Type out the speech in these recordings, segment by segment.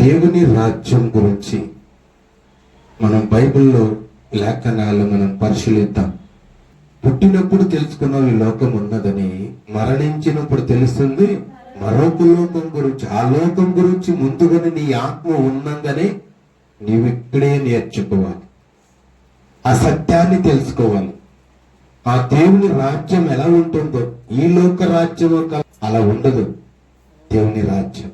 దేవుని రాజ్యం గురించి మనం బైబిల్లో లేఖనాలు మనం పరిశీలిద్దాం. పుట్టినప్పుడు తెలుసుకున్న ఈ లోకం ఉన్నదని మరణించినప్పుడు తెలుస్తుంది మరొక లోకం గురించి ఆ లోకం గురించి ముందుగానే నీ ఆత్మ ఉన్నంగానే నీవు ఇక్కడే నేర్చుకోవాలి. ఆ సత్యాన్ని తెలుసుకోవాలి. ఆ దేవుని రాజ్యం ఎలా ఉంటుందో ఈ లోక రాజ్యం ఒక- అలా ఉండదు. దేవుని రాజ్యం.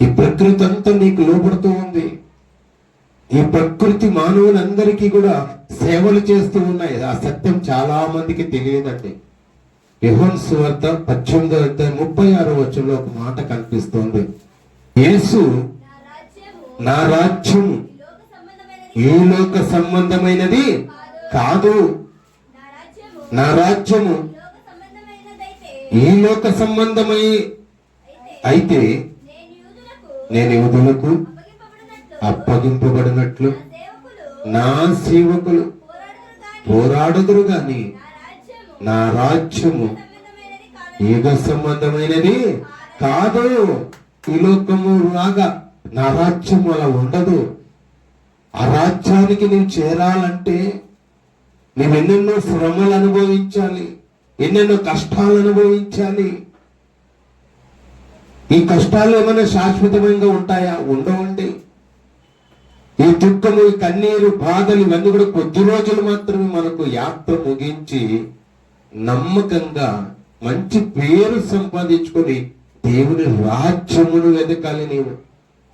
ఈ ప్రకృతి అంతా నీకు లోపడుతూ ఉంది. ఈ ప్రకృతి మానవులందరికీ కూడా సేవలు చేస్తూ ఉన్నాయి. ఆ సత్యం చాలా మందికి తెలియదండి. యోహన్ సువార్త పద్దెనిమిదో అధ్యాయం ముప్పై ఆరో వచ్చంలో ఒక మాట కనిపిస్తోంది. యేసు నా రాజ్యం ఈ లోక సంబంధమైనది కాదు. నా రాజ్యము ఈ లోక సంబంధమై అయితే నేను యువతులకు అప్పగింపబడినట్లు. నా సేవకులు నా కానీ పోరాడుదురు గాని నా రాజ్యము సంబంధమైనది యుగ సంబంధమైనది కాదు ఈ లోకము లాగా నా రాజ్యం అలా ఉండదు. ఆ రాజ్యానికి నువ్వు చేరాలంటే నువ్వు ఎన్నెన్నో శ్రమలు అనుభవించాలి ఎన్నెన్నో కష్టాలు అనుభవించాలి ఈ కష్టాలు ఏమైనా శాశ్వతంగా ఉంటాయా? ఉండవండి. ఈ దుఃఖము ఈ కన్నీరు బాధలు ఇవన్నీ కూడా కొద్ది రోజులు మాత్రమే మనకు యాత్ర ముగించి నమ్మకంగా మంచి పేరు సంపాదించుకొని దేవుని రాజ్యమును వెతకాలి నీవు.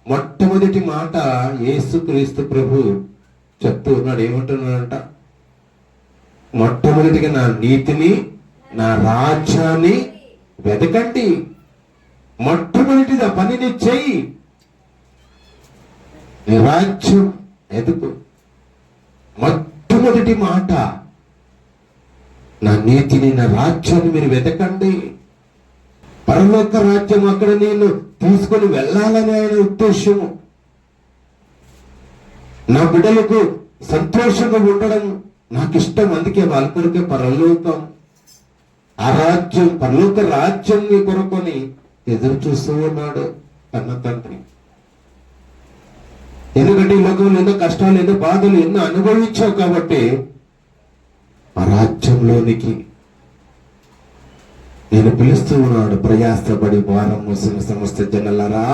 మొట్టమొదటి మాట యేసుక్రీస్తు ప్రభు చెప్తూ ఉన్నాడు. ఏమంటున్నాడంట? మొట్టమొదటిగా నా నీతిని నా రాజ్యాన్ని వెతకండి. మొట్టమొదటిది ఆ పనిని చెయ్యి నీ రాజ్యం ఎదుగు. మొట్టమొదటి మాట నా నీతిని నా రాజ్యాన్ని మీరు వెతకండి. పరలోక రాజ్యం అక్కడ నేను తీసుకొని వెళ్ళాలని ఆయన ఉద్దేశము. నా బిడ్డలకు సంతోషంగా ఉండడం నాకు ఇష్టం అందుకే వాళ్ళ కొరకే పరలోకం. ఆ రాజ్యం పరలోక రాజ్యం నీ కొరకొని ఎదురు చూస్తూ ఉన్నాడు కన్న తండ్రి. ఎందుకంటే ఈ లోకంలో ఎన్నో కష్టాలు ఎన్నో బాధలు ఎన్నో అనుభవించావు కాబట్టి ఆ రాజ్యంలోనికి నేను పిలుస్తూ ఉన్నాడు ప్రయాసపడి భారం మోసిన సమస్త జనలరా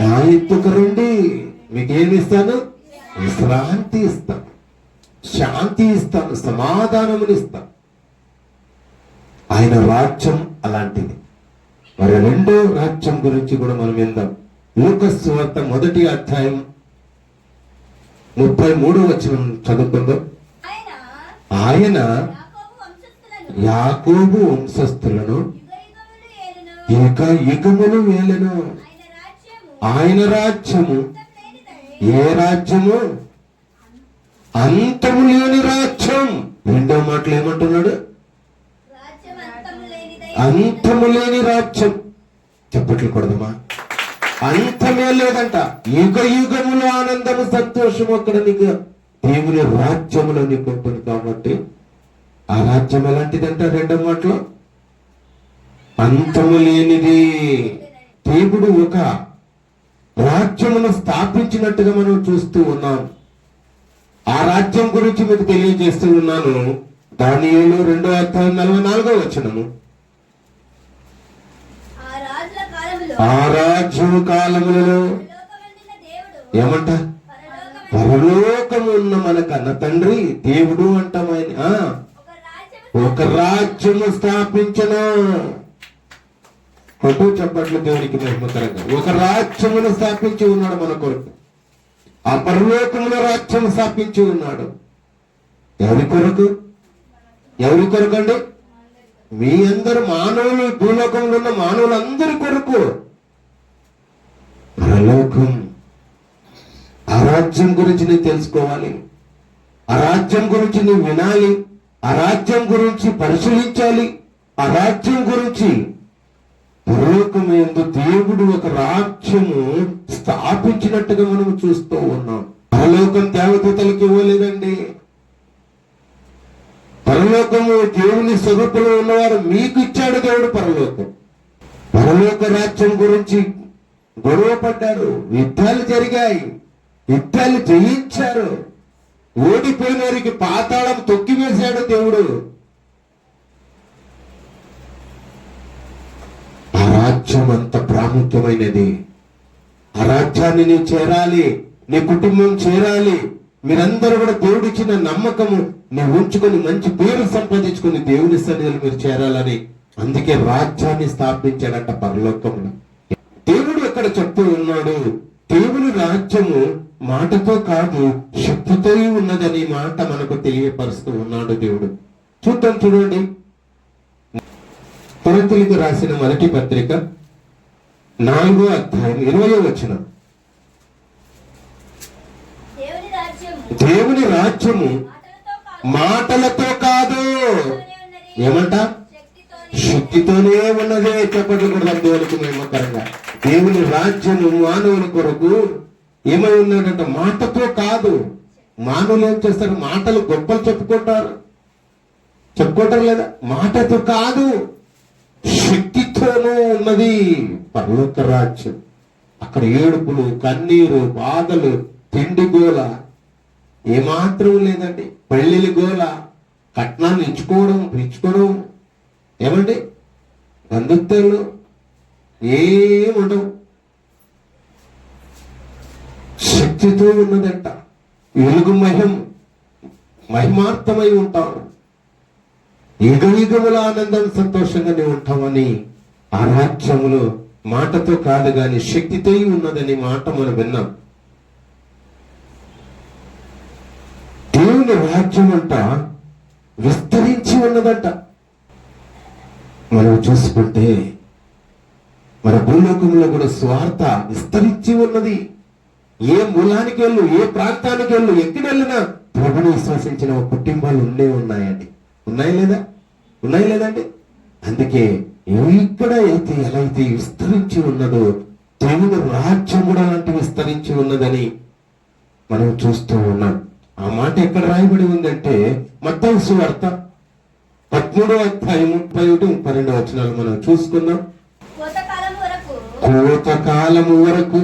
నా ఎత్తుకు రండి మీకేమి ఇస్తాను? విశ్రాంతి ఇస్తాను శాంతి ఇస్తాను సమాధానములు ఇస్తాను. ఆయన రాజ్యం అలాంటిది. మరి రెండో రాజ్యం గురించి కూడా మనం విందాం. లూకస్ వార్త మొదటి అధ్యాయం ముప్పై మూడు వచ్చిన చదువుకుందాం. ఆయన యాకోబు వంశస్థులను ఇక యుగములు వేలను ఆయన రాజ్యము ఏ రాజ్యము? అంతము లేని రాజ్యం. రెండో మాటలు ఏమంటున్నాడు? అంతము లేని రాజ్యం. చెప్పట్లు కొడదమా అంతమే లేదంట. యుగ యుగములు ఆనందము సంతోషము అక్కడ నీకు. దేవుని రాజ్యములో నీకు ఉంటుంది కాబట్టి ఆ రాజ్యం ఎలాంటిదంట రెండో మాటలో? అంతము లేనిది దేవుడు ఒక రాజ్యమును స్థాపించినట్టుగా మనం చూస్తూ ఉన్నాం. ఆ రాజ్యం గురించి మీకు తెలియజేస్తూ ఉన్నాను. దాని రెండో అధ్యాయం నలభై నాలుగో వచనము ఆ రాజుల కాలములో ఆ రాజ్యం కాలములలో ఏమంట? పరలోకమందు పరలోకము ఉన్న మన కన్న తండ్రి దేవుడు అంటామని ఆ ఒక రాజ్యము స్థాపించను. కొట్టు చెప్పట్లు దేవునికి మహిమకరంగా. ఒక రాజ్యమును స్థాపించి ఉన్నాడు మన కొరకు. ఆ పరలోకముల రాజ్యం స్థాపించి ఉన్నాడు. ఎవరి కొరకు? ఎవరి కొరకు అండి? మీ అందరు మానవులు భూలోకంలో ఉన్న మానవులందరి కొరకు. పరలోకం అరాజ్యం గురించి నీవు తెలుసుకోవాలి. అరాజ్యం గురించి నువ్వు వినాలి. అరాజ్యం గురించి పరిశీలించాలి. అరాజ్యం గురించి పరలోకమేందు దేవుడు ఒక రాజ్యము స్థాపించినట్టుగా మనం చూస్తూ ఉన్నాం. పరలోకం దేవదూతలకు ఇవ్వలేదండి. పరలోకము దేవుని స్వరూపంలో ఉన్నవారు మీకు ఇచ్చాడు దేవుడు పరలోకం. పరలోక రాజ్యం గురించి గొడవ పడ్డారు యుద్ధాలు జరిగాయి. యుద్ధాలు జయించారు. ఓడిపోయిన వారికి పాతాళం తొక్కివేశాడు దేవుడు. ఆ రాజ్యం అంత ప్రాముఖ్యమైనది. ఆ రాజ్యాన్ని నీ చేరాలి నీ కుటుంబం చేరాలి. మీరందరూ కూడా దేవుడిచ్చిన నమ్మకము నేను ఉంచుకొని మంచి పేరు సంపాదించుకొని దేవుని సన్నిధిలో మీరు చేరాలని. అందుకే రాజ్యాన్ని స్థాపించాడంట పరలోకమును. దేవుడు ఎక్కడ చెప్తూ ఉన్నాడు. దేవుని రాజ్యము మాటతో కాదు శక్తితో ఉన్నదని మాట మనకు తెలియపరుస్తూ ఉన్నాడు దేవుడు. చూద్దాం చూడండి. కొరింథీయులకు రాసిన మొదటి పత్రిక నాలుగో అధ్యాయం ఇరవయో వచ్చిన దేవుని రాజ్యము మాటలతో కాదు. ఏమంట? శక్తితోనే ఉన్నదే చెప్పట్లు కూడా మేమకరంగా దేవుని రాజ్యము మానవుల కొరకు ఏమై ఉన్నదంటే మాటతో కాదు. మానవులు ఏం చేస్తారు? మాటలు గొప్పలు చెప్పుకుంటారు. చెప్పుకుంటారు లేదా? మాటతో కాదు. శక్తితోనూ ఉన్నది పర్లోక రాజ్యం. అక్కడ ఏడుపులు కన్నీరు బాధలు తిండి గోల ఏమాత్రం లేదండి. పెళ్ళిళ్ళ గోల కట్నాన్ని ఇచ్చుకోవడం ఇచ్చుకోవడం ఏమండి? ఏం ఏముండవు శక్తితో ఉన్నదంట. వెలుగు మహిం మహిమార్థమై ఉంటాం యుగయుగముల ఆనందం సంతోషంగానే ఉంటామని ఆ మాటతో కాదు గాని శక్తితో ఉన్నదని మాట మనం విన్నాం. దేవుని రాజ్యం అంట విస్తరించి ఉన్నదంట. మనం చూసుకుంటే మన భూలోకంలో కూడా స్వార్థ విస్తరించి ఉన్నది. ఏ మూలానికి వెళ్ళు ఏ ప్రాంతానికి వెళ్ళు ఎక్కడ వెళ్ళినా ప్రభుని విశ్వసించిన కుటుంబాలు ఉండే ఉన్నాయండి. ఉన్నాయి లేదా? ఉన్నాయి లేదండి అందుకే ఎక్కడ అయితే ఎలా అయితే విస్తరించి ఉన్నదో దేవుని రాజ్యం కూడా అలాంటి విస్తరించి ఉన్నదని మనం చూస్తూ ఉన్నాం. ఆ మాట ఎక్కడ రాయబడి ఉందంటే మత్తయి సువార్త పదమూడో అధ్యాయం ముప్పై ఒకటి ముప్పై రెండు వచనాలు మనం చూసుకుందాం. కోతకాలం వరకు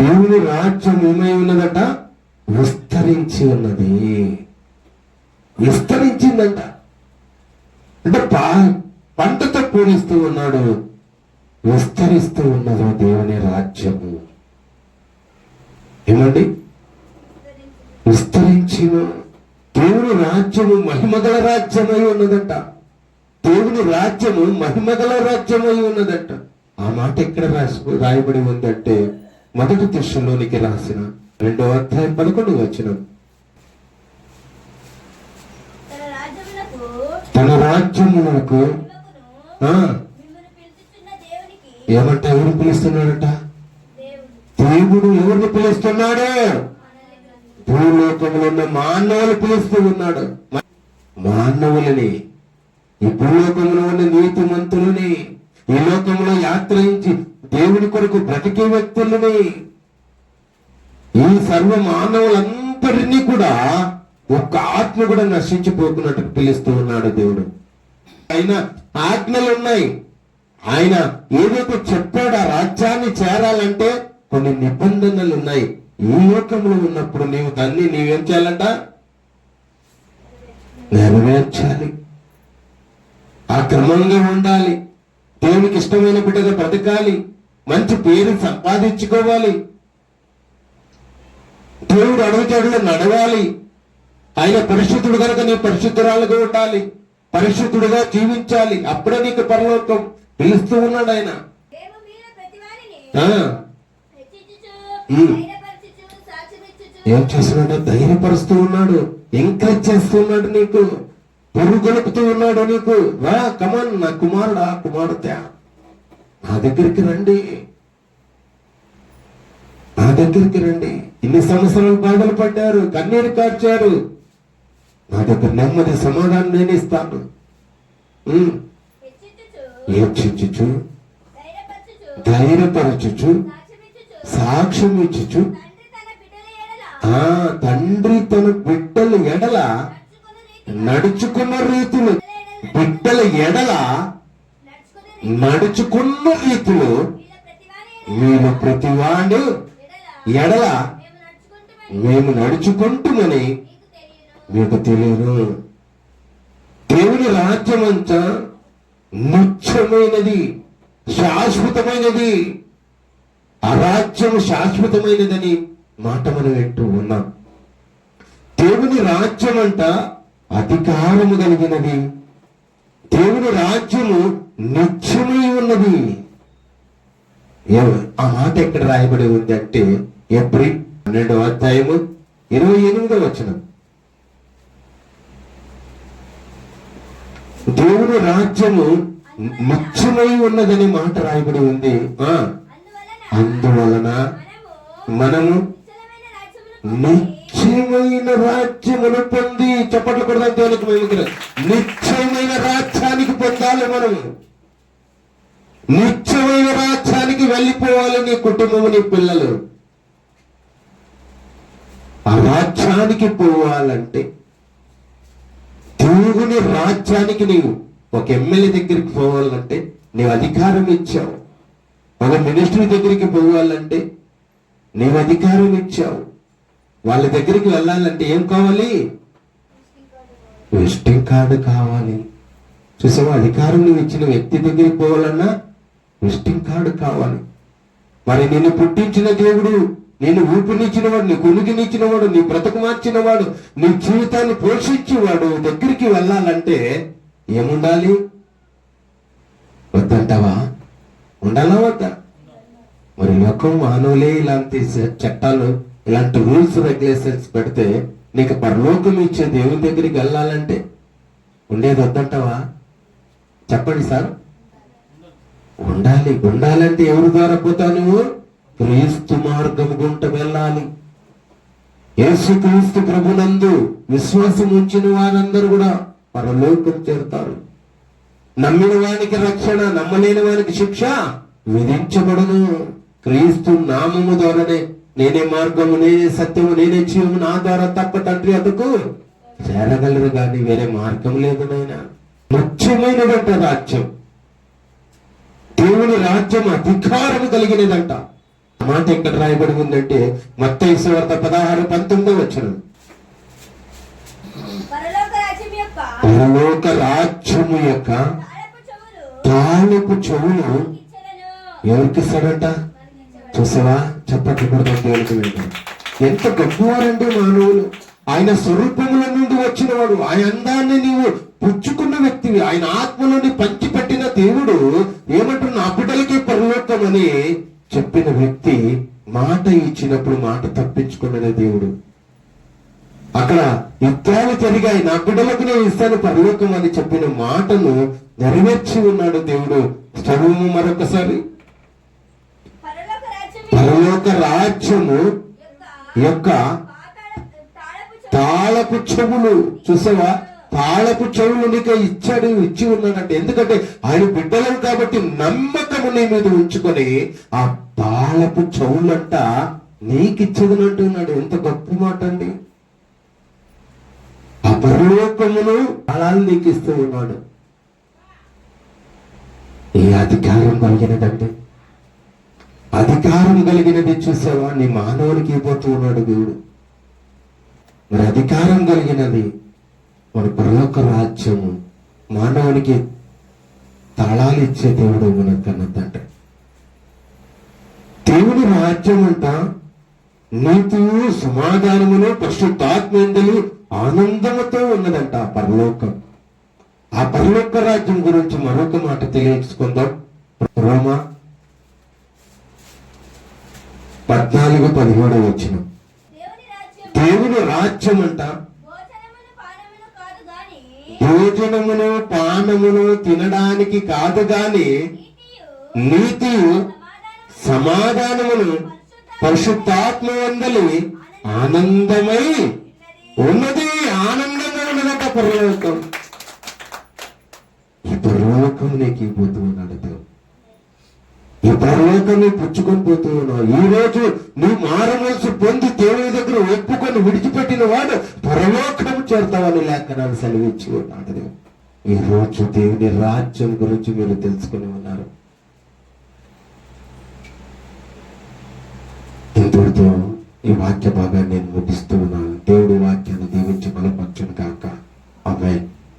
దేవుని రాజ్యం ఏమై ఉన్నదట? విస్తరించి ఉన్నది. విస్తరించిందంట. అంటే పా పంటతో పూరిస్తూ ఉన్నాడు. విస్తరిస్తూ ఉన్నది దేవుని రాజ్యము. ఏమండి? విస్తరించిన దేవుని రాజ్యము మహిమగల రాజ్యమై ఉన్నదంట. దేవుని రాజ్యము మహిమగల రాజ్యమై ఉన్నదంట. ఆ మాట ఎక్కడ రాసి రాయబడి ఉందంటే మొదటి దృశ్యంలోనికి రాసిన రెండవ అధ్యాయం పదకొండు వచ్చిన తన దేవునికి ఏమంట ఎవరు పిలుస్తున్నాడట? దేవుడు దేవుడు ఎవరిని పిలుస్తున్నాడు? భూలోకంలో ఉన్న మానవులు పిలుస్తూ ఉన్నాడు. మానవులని ఈ భూలోకంలో ఉన్న నీతిమంతులని ఈ లోకంలో యాత్రించి దేవుని కొరకు బ్రతికే వ్యక్తులని ఈ సర్వ మానవులందరినీ కూడా ఒక్క ఆత్మ కూడా నశించిపోకున్నట్టు పిలుస్తూ ఉన్నాడు దేవుడు. ఆయన ఆజ్ఞలు ఉన్నాయి ఆయన ఏదైతే చెప్పాడు ఆ రాజ్యాన్ని చేరాలంటే కొన్ని నిబంధనలు ఉన్నాయి ఈ లోకంలో ఉన్నప్పుడు నీవు దాన్ని నీవేం చేయాలంట? నెరవేర్చాలి. ఆ క్రమంగా ఉండాలి. దేవునికి ఇష్టమైన బిడ్డగా బ్రతకాలి. మంచి పేరు సంపాదించుకోవాలి. దేవుడు అడుగుజాడులో నడవాలి. ఆయన పరిశుద్ధుడు కనుక నీ పరిశుద్ధురాలుగా ఉండాలి. పరిశుద్ధుడుగా జీవించాలి. అప్పుడే నీకు పరలోకం పిలుస్తూ ఉన్నాడు ఆయన. ఏం చేస్తున్నాడు ధైర్యపరుస్తూ ఉన్నాడు. ఎంకరేజ్ చేస్తున్నాడు నీకు. పురుగొలుపుతూ ఉన్నాడు నీకు. రా కమన్ నా కుమారుడా కుమార్తె నా దగ్గరికి రండి. నా దగ్గరికి రండి. ఇన్ని సంవత్సరాలు బాధలు పడ్డారు కన్నీరు కార్చారు. నా దగ్గర నెమ్మది సమాధానం నేను ఇస్తాను. ఏడ్చించుచు ధైర్యపరచుచు సాక్ష్యం ఇచ్చుచు తండ్రి తన బిడ్డల ఎడల నడుచుకున్న రీతులు బిడ్డల ఎడల నడుచుకున్న రీతులు మేము ప్రతివాడు ఎడల మేము నడుచుకుంటుమని మీకు తెలియను తెలియదు. దేవుని రాజ్యం అంతా ముఖ్యమైనది శాశ్వతమైనది ఆ రాజ్యం శాశ్వతమైనదని మాట మనం వింటూ ఉన్నాం. దేవుని రాజ్యం అంట అధికారము కలిగినది. దేవుని రాజ్యము నిత్యమై ఉన్నది. ఆ మాట ఎక్కడ రాయబడి ఉంది అంటే ఎప్రిల్ పన్నెండవ అధ్యాయము ఇరవై ఎనిమిదవ వచనం. దేవుని రాజ్యము నిత్యమై ఉన్నదని మాట రాయబడి ఉంది. ఆ అందువలన మనము నిశ్చలమైన రాజ్యమును నిత్యమైన రాజ్యమును పొంది పొంది చెప్పట్లు కూడా దేవునికి మేము నిత్యమైన రాజ్యానికి పొందాలి మనం. నిత్యమైన రాజ్యానికి వెళ్ళిపోవాలి నీ కుటుంబము నీ పిల్లలు. ఆ రాజ్యానికి పోవాలంటే దేవుని రాజ్యానికి నీవు ఒక ఎమ్మెల్యే దగ్గరికి పోవాలంటే నీవు అధికారం ఇచ్చావు. ఒక మినిస్ట్రీ దగ్గరికి పోవాలంటే నీవు అధికారం ఇచ్చావు. వాళ్ళ దగ్గరికి వెళ్ళాలంటే ఏం కావాలి? విజిటింగ్ కార్డు కావాలి. చూసావా? అధికారం నువ్వు ఇచ్చిన వ్యక్తి దగ్గరికి పోవాలన్నా విజిటింగ్ కార్డు కావాలి. మరి నిన్ను పుట్టించిన దేవుడు నేను ఊపినిచ్చినవాడు నీ కొనుగినిచ్చినవాడు నీ బ్రతకు మార్చినవాడు నీ జీవితాన్ని పోషించేవాడు దగ్గరికి వెళ్ళాలంటే ఏముండాలి? వద్దంటావా? ఉండాలా వద్దా? మరి లోకం మానవులే ఇలాంటి చట్టాలు ఇలాంటి రూల్స్ రెగ్యులేషన్స్ పెడితే నీకు పరలోకం ఇచ్చే దేవుని దగ్గరికి వెళ్ళాలంటే ఉండేది వద్దంటావా? చెప్పండి సార్. ఉండాలి ఉండాలంటే ఎవరి ద్వారా పోతావు నువ్వు? క్రీస్తు మార్గం గుంట వెళ్ళాలి. యేసు క్రీస్తు ప్రభునందు విశ్వాసం ఉంచిన వారందరూ కూడా పరలోకం చేరుతారు. నమ్మిన వానికి రక్షణ నమ్మలేని వానికి శిక్ష విధించబడను. క్రీస్తు నామము ద్వారానే నేనే మార్గము నేనే సత్యము నేనే జీవము నా ద్వారా తప్ప తండ్రి అతకు చేరగలరు కానీ వేరే మార్గం లేదు నాయన. ముఖ్యమైనదంట రాజ్యం. దేవుని రాజ్యం అధికారం కలిగినదంట. మాట ఎక్కడ రాయబడి ఉందంటే మత్తయి సువార్త పదహారు పంతొమ్మిదో వచ్చిన పరలోక రాజ్యము యొక్క తాళపు చెవులు తాళపు చూసావా? చప్పట్లు కొడతాం దేవునికి వెళ్ళాడు ఎంత గొప్పవారంటే మానవులు. ఆయన స్వరూపముల నుండి వచ్చినవాడు. ఆయన అందాన్ని నీవు పుచ్చుకున్న వ్యక్తివి. ఆయన ఆత్మలోని పంచిపెట్టిన దేవుడు ఏమంటున్న నా బిడ్డలకి అని చెప్పిన వ్యక్తి మాట ఇచ్చినప్పుడు మాట తప్పించుకున్నదే దేవుడు. అక్కడ యుద్ధాలు జరిగాయి. నా బిడ్డలకు నేను ఇస్తాను పరలోకం అని చెప్పిన మాటను నెరవేర్చి ఉన్నాడు దేవుడు. చదువు మరొకసారి. పరలోక రాజ్యము యొక్క తాళపు చెవులు. చూసావా? తాళపు చెవులు నీకు ఇచ్చాడు ఇచ్చి ఉన్నాడంటే. ఎందుకంటే ఆయన బిడ్డలం కాబట్టి నమ్మకము నీ మీద ఉంచుకొని ఆ తాళపు చెవులంట నీకిచ్చేదని ఉన్నాడు ఎంత గొప్ప మాట అండి. ఆ పరలోకమును తాళాలు నీకు ఇస్తూ ఉన్నాడు. ఏ అధికారం కలిగినదండి? అధికారం కలిగినది చూసావా నీ మానవునికి ఇవ్వబోతూ ఉన్నాడు దేవుడు. మరి అధికారం కలిగినది మన పరలోక రాజ్యము మానవునికి తాళాలు ఇచ్చే దేవుడు మన కన్న తండ్రి. దేవుని రాజ్యం అంతా నీతియు సమాధానమును పరిశుద్ధాత్మేందలు ఆనందముతో ఉన్నదంట ఆ పరలోకం. ఆ పరలోక రాజ్యం గురించి మరొక మాట తెలియచుకుందాం రోమా పద్నాలుగు పదిహేడు వచ్చిన. దేవుని రాజ్యం అంట భోజనమును పానమును తినడానికి కాదు గాని నీతియు నీతి సమాధానము సమాధానమును పరిశుద్ధాత్మ వందలి ఆనందమై ఉన్నది ఆనందంగా ఉన్నదట పరలోకం. ఈ పరలోకం నీకు ఇవ్వబోతూ ఉన్నాడు దేవుడు పుచ్చుకొని పోతూ ఉన్నావు. ఈ రోజు నువ్వు మారవలసి పొంది దేవుని దగ్గర ఒప్పుకొని విడిచిపెట్టిన వాడు పరలోకం చేరుతావని లేఖనాలు సెలవిచ్చి ఉన్నాడు దేవుడు. ఈ రోజు దేవుని రాజ్యం గురించి మీరు తెలుసుకుని ఉన్నారు. దేవుడితో ఈ వాక్య భాగాన్ని నేను ముగిస్తూ ఉన్నాను. దేవుడి వాక్యాన్ని దీవించి బలపరచును కాక ఆమె